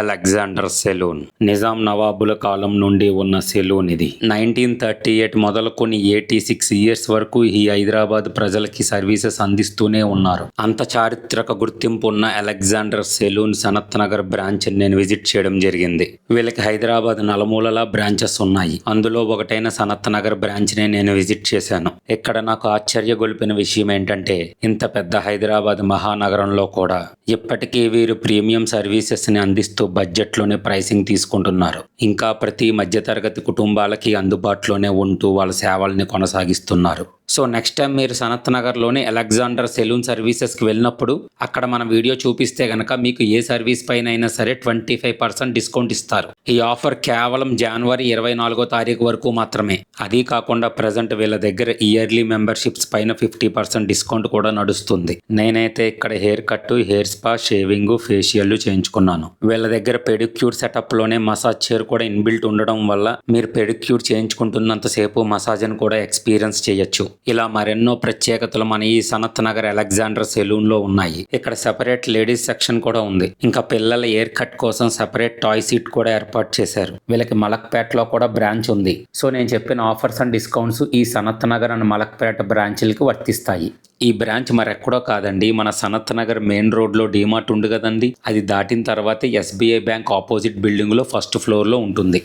Alexander salon. Nizam నవాబుల కాలం నుండి ఉన్న సెలూన్ ఇది. నైన్టీన్ థర్టీ ఎయిట్ మొదలుకొని ఎయిటీ సిక్స్ ఇయర్స్ వరకు ఈ హైదరాబాద్ ప్రజలకి సర్వీసెస్ అందిస్తూనే ఉన్నారు. అంత చారిత్రక గుర్తింపు ఉన్న Alexander salon Sanath Nagar branch నేను విజిట్ చేయడం జరిగింది. వీళ్ళకి హైదరాబాద్ నలుమూలలా బ్రాంచెస్ ఉన్నాయి. అందులో ఒకటైన సనత్ నగర్ బ్రాంచ్ నేను విజిట్ చేశాను. ఇక్కడ నాకు ఆశ్చర్యగొలిపిన విషయం ఏంటంటే ఇంత పెద్ద హైదరాబాద్ మహానగరంలో కూడా ఇప్పటికీ వీరు ప్రీమియం సర్వీసెస్ని అందిస్తూ బడ్జెట్లోనే ప్రైసింగ్ తీసుకుంటున్నారు. ఇంకా ప్రతి మధ్యతరగతి కుటుంబాలకి అందుబాటులోనే ఉంటూ వాళ్ళ సేవల్ని కొనసాగిస్తున్నారు. సో నెక్స్ట్ టైం మీరు సనత్ నగర్లోని అలెగ్జాండర్ సెలూన్ సర్వీసెస్కి వెళ్ళినప్పుడు అక్కడ మన వీడియో చూపిస్తే గనక మీకు ఏ సర్వీస్ పైన అయినా సరే ట్వంటీ ఫైవ్ పర్సెంట్ డిస్కౌంట్ ఇస్తారు. ఈ ఆఫర్ కేవలం జనవరి ఇరవై నాలుగో తారీఖు వరకు మాత్రమే. అదీ కాకుండా ప్రజెంట్ వీళ్ళ దగ్గర ఇయర్లీ మెంబర్షిప్స్ పైన ఫిఫ్టీ పర్సెంట్ డిస్కౌంట్ కూడా నడుస్తుంది. నేనైతే ఇక్కడ haircut hair spa shaving facial చేయించుకున్నాను. వీళ్ళ దగ్గర పెడిక్యూర్ సెటప్లోనే మసాజ్ చైర్ కూడా ఇన్బిల్ట్ ఉండడం వల్ల మీరు పెడిక్యూర్ చేయించుకుంటున్నంతసేపు మసాజ్ అని కూడా ఎక్స్పీరియన్స్ చేయొచ్చు. ఇలా మరెన్నో ప్రత్యేకతలు మన ఈ సనత్ నగర్ అలెగ్జాండర్ సెలూన్లో ఉన్నాయి. ఇక్కడ సెపరేట్ లేడీస్ సెక్షన్ కూడా ఉంది. ఇంకా పిల్లల ఎయిర్ కట్ కోసం సెపరేట్ టాయ్ సీట్ కూడా ఏర్పాటు చేశారు. వీళ్ళకి మలక్పేటలో కూడా బ్రాంచ్ ఉంది. సో నేను చెప్పిన ఆఫర్స్ అండ్ డిస్కౌంట్స్ ఈ సనత్ నగర్ అండ్ మలక్పేట బ్రాంచ్లకి వర్తిస్తాయి. ఈ బ్రాంచ్ మరెక్కడో కాదండి. మన సనత్ నగర్ మెయిన్ రోడ్లో డీమార్ట్ ఉంది కదండి. అది దాటిన తర్వాత ఎస్బీఐ బ్యాంక్ ఆపోజిట్ బిల్డింగ్లో ఫస్ట్ ఫ్లోర్లో ఉంటుంది.